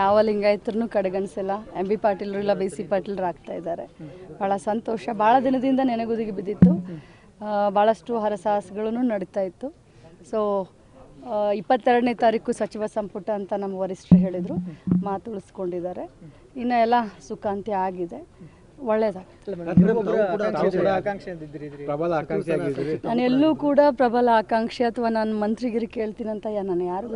ಯಾವ ಲಿಂಗಾಯತರನ್ನು ಕಡೆಗಣಿಸಿಲ್ಲ. M B ಪಾಟೀಲ್ರು ಇಲ್ಲ, B C ಪಾಟೀಲ್ರು ಆಗ್ತಾ ಇದ್ದಾರೆ. ಭಾಳ ಸಂತೋಷ. ಭಾಳ ದಿನದಿಂದ ನೆನೆಗುದಿಗೆ ಬಿದ್ದಿತ್ತು. ಭಾಳಷ್ಟು ಹರಸಾಹಸಗಳನ್ನು ನಡೀತಾ ಇತ್ತು. ಸೊ ಇಪ್ಪತ್ತೆರಡನೇ ತಾರೀಕು ಸಚಿವ ಸಂಪುಟ ಅಂತ ನಮ್ಮ ವರಿಷ್ಠರು ಹೇಳಿದರು. ಮಾತು ಉಳಿಸ್ಕೊಂಡಿದ್ದಾರೆ. ಇನ್ನು ಎಲ್ಲ ಸುಖಾಂತ್ಯ ಆಗಿದೆ. ಒಳ್ಳೆಯದಾಗಿದೆ ಪ್ರಬಲ ಆಕಾಂಕ್ಷಿ ಆಗಿದ್ರಿ ನಾನು ಎಲ್ಲೂ ಕೂಡ ಪ್ರಬಲ ಆಕಾಂಕ್ಷೆ ಅಥವಾ ನಾನು ಮಂತ್ರಿಗಿರಿ ಕೇಳ್ತೀನಂತ ಯಾ- ನಾನು ಯಾರಿಗೂ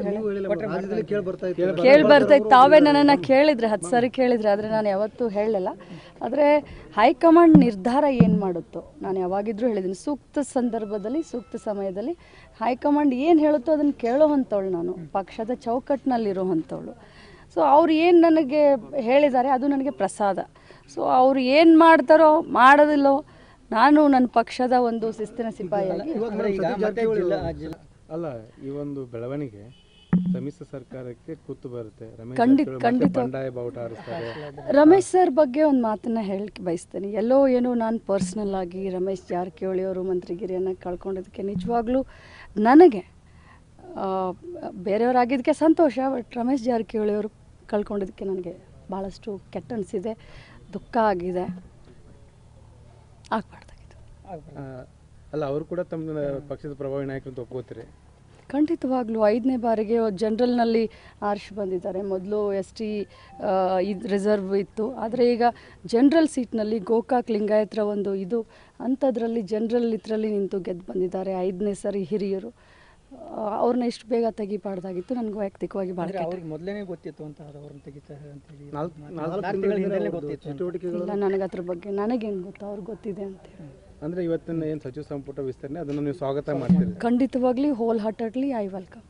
ಕೇಳಿ ಬರ್ತಾ ಇತ್ತು. ತಾವೇ ನನ್ನನ್ನು ಕೇಳಿದ್ರೆ ಹತ್ತು ಸಾರಿ ಕೇಳಿದ್ರೆ ಆದ್ರೆ ನಾನು ಯಾವತ್ತೂ ಹೇಳಲಿಲ್ಲ. ಆದ್ರೆ ಹೈಕಮಾಂಡ್ ನಿರ್ಧಾರ ಏನು ಮಾಡುತ್ತೋ ನಾನು ಯಾವಾಗಿದ್ರೂ ಹೇಳಿದ್ದೀನಿ. ಸೂಕ್ತ ಸಂದರ್ಭದಲ್ಲಿ ಸೂಕ್ತ ಸಮಯದಲ್ಲಿ ಹೈಕಮಾಂಡ್ ಏನು ಹೇಳುತ್ತೋ ಅದನ್ನು ಕೇಳೋ ಅಂಥವಳು ನಾನು. ಪಕ್ಷದ ಚೌಕಟ್ಟಿನಲ್ಲಿರೋ ಅಂಥವಳು ಸೊ ಅವ್ರು ಏನು ನನಗೆ ಹೇಳಿದ್ದಾರೆ ಅದು ನನಗೆ ಪ್ರಸಾದ. ಸೊ ಅವ್ರು ಏನು ಮಾಡ್ತಾರೋ ಮಾಡೋದಿಲ್ಲೋ ನಾನು ನನ್ನ ಪಕ್ಷದ ಒಂದು ಶಿಸ್ತಿನ ಸಿಪಾಯಿಯಾಗಿ ಅಲ್ಲ ಈ ಒಂದು ಬೆಳವಣಿಗೆ ಸಮ್ಮಿಶ್ರ ಸರ್ಕಾರಕ್ಕೆ ಕೂತು ಬರುತ್ತೆ. ರಮೇಶ್ ಖಂಡಿತ- ಖಂಡಿತ. ಸರ್ ಬಗ್ಗೆ ಒಂದು ಮಾತನ್ನ ಹೇಳಕ್ಕೆ ಬಯಸ್ತೇನೆ. ಎಲ್ಲೋ ಏನೋ ನಾನು ಪರ್ಸ್ನಲ್ ಆಗಿ ರಮೇಶ್ ಜಾರಕಿಹೊಳಿ ಅವರು ಮಂತ್ರಿಗಿರಿಯನ್ನು ಕಳ್ಕೊಂಡಿದ್ದಕ್ಕೆ ನಿಜವಾಗ್ಲೂ ನನಗೆ ಬೇರೆಯವರಾಗಿದ್ದಕ್ಕೆ ಸಂತೋಷ ಬಟ್ ರಮೇಶ್ ಜಾರಕಿಹೊಳಿ ಅವರು ಕಳ್ಕೊಂಡಿದ್ದಕ್ಕೆ ನನಗೆ ಭಾಳಷ್ಟು ಕೆಟ್ಟ ಅನಿಸಿದೆ. ದುಃಖ ಆಗಿದೆ. ಆಗಬಾರ್ದಾಗಿತ್ತು. ಅಲ್ಲ ಅವರು ಕೂಡ ತಮ್ಮ ಪಕ್ಷದ ಪ್ರಭಾವಿ ನಾಯಕರು ಅಂತ ಒಪ್ಕೋತೀರಿ? ಖಂಡಿತವಾಗ್ಲೂ ಐದನೇ ಬಾರಿಗೆ ಜನರಲ್ನಲ್ಲಿ ಆರ್ಶ್ ಬಂದಿದ್ದಾರೆ. ಮೊದಲು ಎಸ್ ಟಿ ಇದು ರಿಸರ್ವ್ ಇತ್ತು. ಆದರೆ ಈಗ ಜನರಲ್ ಸೀಟ್ನಲ್ಲಿ ಗೋಕಾಕ್ ಲಿಂಗಾಯತ್ರ ಒಂದು ಇದು ಅಂಥದ್ರಲ್ಲಿ ಜನರಲ್ ಇದರಲ್ಲಿ ನಿಂತು ಗೆದ್ದು ಬಂದಿದ್ದಾರೆ ಐದನೇ ಸರಿ ಹಿರಿಯರು. ಅವ್ರನ್ನ ಇಷ್ಟು ಬೇಗ ತೆಗಿಬಾರ್ದಾಗಿತ್ತು ನನಗೆ ವೈಯಕ್ತಿಕವಾಗಿ ಭಾಳ ಅವ್ರಿಗೆ ಮೊದಲನೇ ಗೊತ್ತಿತ್ತು ಅಂತ ಅವ್ರನ್ನ ತೆಗಿತಾರೆ ಅಂತ ಹೇಳಿ. ನಾಲ್ಕು ನಾಲ್ಕು ತಿಂಗಳ ಹಿಂದೆನೇ ಗೊತ್ತಿತ್ತು ಇಲ್ಲ ನನಗೆ ಅದ್ರ ಬಗ್ಗೆ ನನಗೇನು ಗೊತ್ತು ಅವ್ರಿಗೆ ಗೊತ್ತಿದೆ ಅಂತೇಳಿ ಅಂದ್ರೆ ಇವತ್ತಿನ ಏನು ಸಚಿವ ಸಂಪುಟ ವಿಸ್ತರಣೆ ಅದನ್ನು ನೀವು ಸ್ವಾಗತ ಮಾಡ್ತೀರಿ ಖಂಡಿತವಾಗ್ಲಿ ಹೋಲ್ ಹಾರ್ಟೆಡ್ಲಿ ಐ ವೆಲ್ಕಮ್